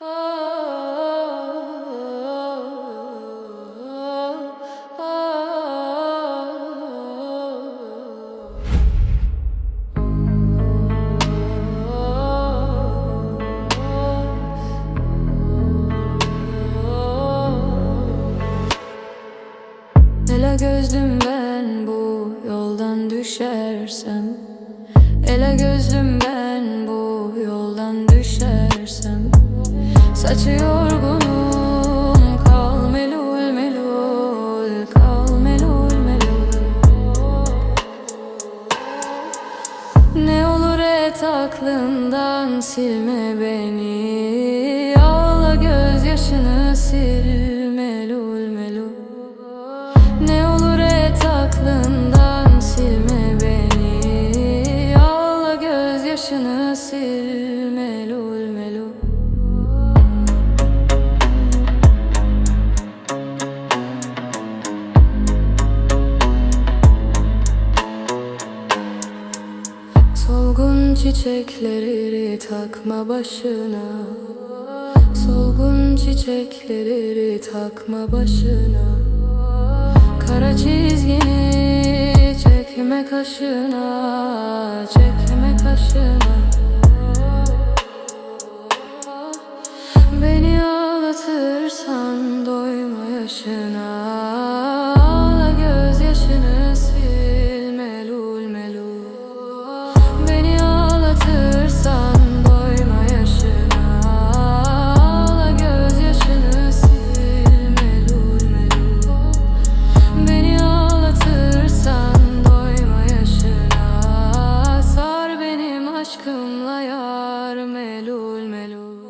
Ela gözlüm ben bu yoldan düşersem. Ela gözlüm Saçı yorgunum kal melul melul Kal melul melul. Ne olur et aklından silme beni. Ağla gözyaşını sil melul melul. Ne olur et aklından silme beni. Ağla gözyaşını sil melul melul Solgun çiçekleri takma başına. Solgun çiçekleri takma başına. Kara çizgini çekme kaşına Çekme kaşına. Beni ağlatırsan doyma yaşına dar melul, melul.